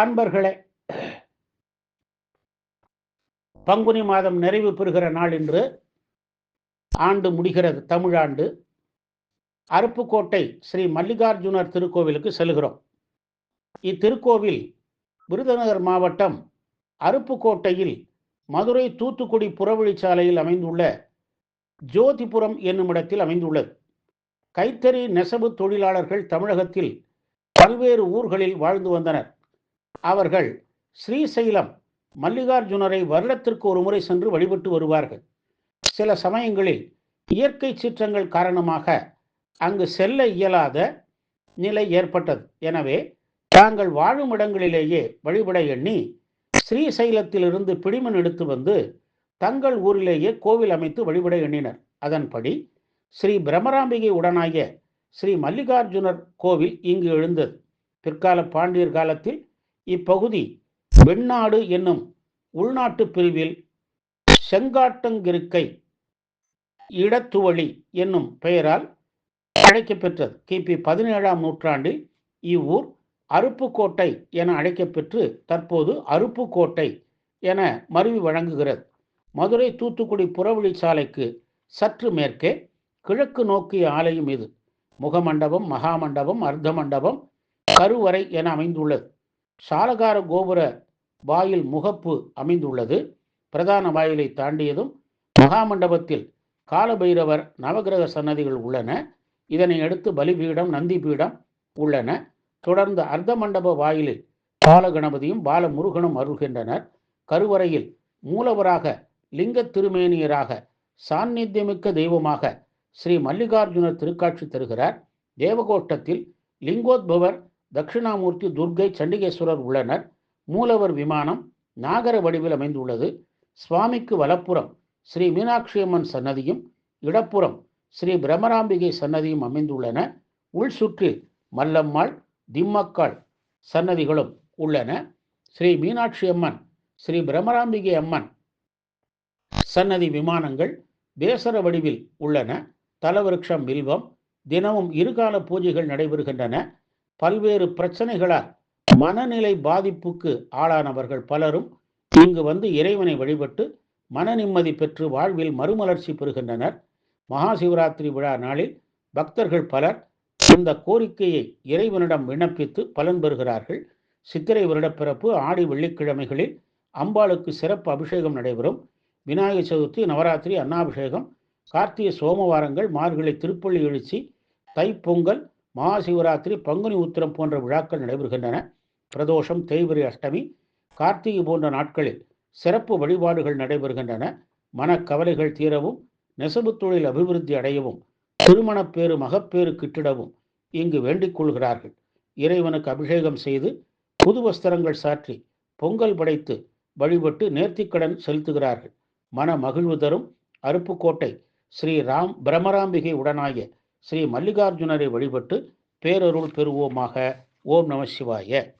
அன்பர்களே பங்குனி மாதம் நிறைவு பெறுகிற நாள் இன்று ஆண்டு முடிகிறது தமிழாண்டு. அருப்புக்கோட்டை ஸ்ரீ மல்லிகார்ஜுனர் திருக்கோவிலுக்கு செல்கிறோம். இத்திருக்கோவில் விருதுநகர் மாவட்டம் அருப்புக்கோட்டையில் மதுரை தூத்துக்குடி புறவழிச்சாலையில் அமைந்துள்ள ஜோதிபுரம் என்னும் இடத்தில் அமைந்துள்ளது. கைத்தறி நெசவு தொழிலாளர்கள் தமிழகத்தில் பல்வேறு ஊர்களில் வாழ்ந்து வந்தனர். அவர்கள் ஸ்ரீசைலம் மல்லிகார்ஜுனரை வருடத்திற்கு ஒரு முறை சென்று வழிபட்டு வருவார்கள். சில சமயங்களில் இயற்கை சீற்றங்கள் காரணமாக அங்கு செல்ல இயலாத நிலை ஏற்பட்டது. எனவே தாங்கள் வாழும் இடங்களிலேயே வழிபட எண்ணி ஸ்ரீசைலத்திலிருந்து பிடிமன் எடுத்து வந்து தங்கள் ஊரிலேயே கோவில் அமைத்து வழிபட எண்ணினர். அதன்படி ஸ்ரீ பிரமராம்பிகை உடனாகிய ஸ்ரீ மல்லிகார்ஜுனர் கோவில் இங்கு எழுந்தது. பிற்கால பாண்டியர் காலத்தில் இப்பகுதி வெண்ணாடு என்னும் உள்நாட்டு பிரிவில் செங்காட்டங்கிருக்கை இடத்துவழி என்னும் பெயரால் அழைக்கப்பெற்றது. கிபி பதினேழாம் நூற்றாண்டில் இவ்வூர் அருப்புக்கோட்டை என அழைக்கப்பெற்று தற்போது அருப்புக்கோட்டை என மருவி வழங்குகிறது. மதுரை தூத்துக்குடி புறவழி சாலைக்கு சற்று மேற்கே கிழக்கு நோக்கிய ஆலயம் இது. முகமண்டபம் மகாமண்டபம் அர்த்த மண்டபம் கருவறை என அமைந்துள்ளது. சாலகார கோபுர வாயில் முகப்பு அமைந்துள்ளது. பிரதான வாயிலை தாண்டியதும் மகாமண்டபத்தில் காலபைரவர் நவகிரக சன்னதிகள் உள்ளன. இதனை அடுத்து பலிபீடம் நந்தி பீடம் உள்ளன. தொடர்ந்து அர்த்த மண்டப வாயிலில் பாலகணபதியும் பால முருகனும் அருள்கின்றனர். கருவறையில் மூலவராக லிங்க திருமேனியராக சாநித்தியமிக்க தெய்வமாக ஸ்ரீ மல்லிகார்ஜுனர் திருக்காட்சி தருகிறார். தேவகோட்டத்தில் லிங்கோத்பவர் தட்சிணாமூர்த்தி துர்கை சண்டிகேஸ்வரர் உள்ளனர். மூலவர் விமானம் நாகர வடிவில் அமைந்துள்ளது. சுவாமிக்கு வலப்புறம் ஸ்ரீ மீனாட்சி அம்மன் சன்னதியும் இடப்புறம் ஸ்ரீ பிரமராம்பிகை சன்னதியும் அமைந்துள்ளன. உள் சுற்றில் மல்லம்மாள் திம்மக்காள் சன்னதிகளும் உள்ளன. ஸ்ரீ மீனாட்சி அம்மன் ஸ்ரீ பிரமராம்பிகை அம்மன் சன்னதி விமானங்கள் பேசர வடிவில் உள்ளன. தலவருஷம் வில்வம் தினமும் இருகால பூஜைகள் நடைபெறுகின்றன. பல்வேறு பிரச்சனைகளால் மனநிலை பாதிப்புக்கு ஆளானவர்கள் பலரும் இங்கு வந்து இறைவனை வழிபட்டு மன நிம்மதி பெற்று வாழ்வில் மறுமலர்ச்சி பெறுகின்றனர். மகா சிவராத்திரி விழா நாளில் பக்தர்கள் பலர் இந்த கோரிக்கையை இறைவனிடம் விண்ணப்பித்து பலன் பெறுகிறார்கள். சித்திரை வருடப்பிறப்பு ஆடி வெள்ளிக்கிழமைகளில் அம்பாளுக்கு சிறப்பு அபிஷேகம் நடைபெறும். விநாயகர் சதுர்த்தி நவராத்திரி அன்னாபிஷேகம் கார்த்திகை சோமவாரங்கள் மார்கழி திருப்பள்ளி எழுச்சி தைப்பொங்கல் மகாசிவராத்திரி பங்குனி உத்திரம் போன்ற விழாக்கள் நடைபெறுகின்றன. பிரதோஷம் தேய்பிரி அஷ்டமி கார்த்திகை போன்ற நாட்களில் சிறப்பு வழிபாடுகள் நடைபெறுகின்றன. மனக்கவலைகள் தீரவும் நெசவு தொழில் அபிவிருத்தி அடையவும் திருமணப்பேறு மகப்பேறு கிட்டிடவும் இங்கு வேண்டிக் கொள்கிறார்கள். இறைவனுக்கு அபிஷேகம் செய்து புது வஸ்திரங்கள் சாற்றி பொங்கல் படைத்து வழிபட்டு நேர்த்திக்கடன் செலுத்துகிறார்கள். மன மகிழ்வு தரும் அருப்புக்கோட்டை ஸ்ரீ ராம் பிரமராம்பிகை உடனாகிய ஸ்ரீ மல்லிகார்ஜுனரை வழிபட்டு பேரருள் பெறுவோமாக. ஓம் நம சிவாய.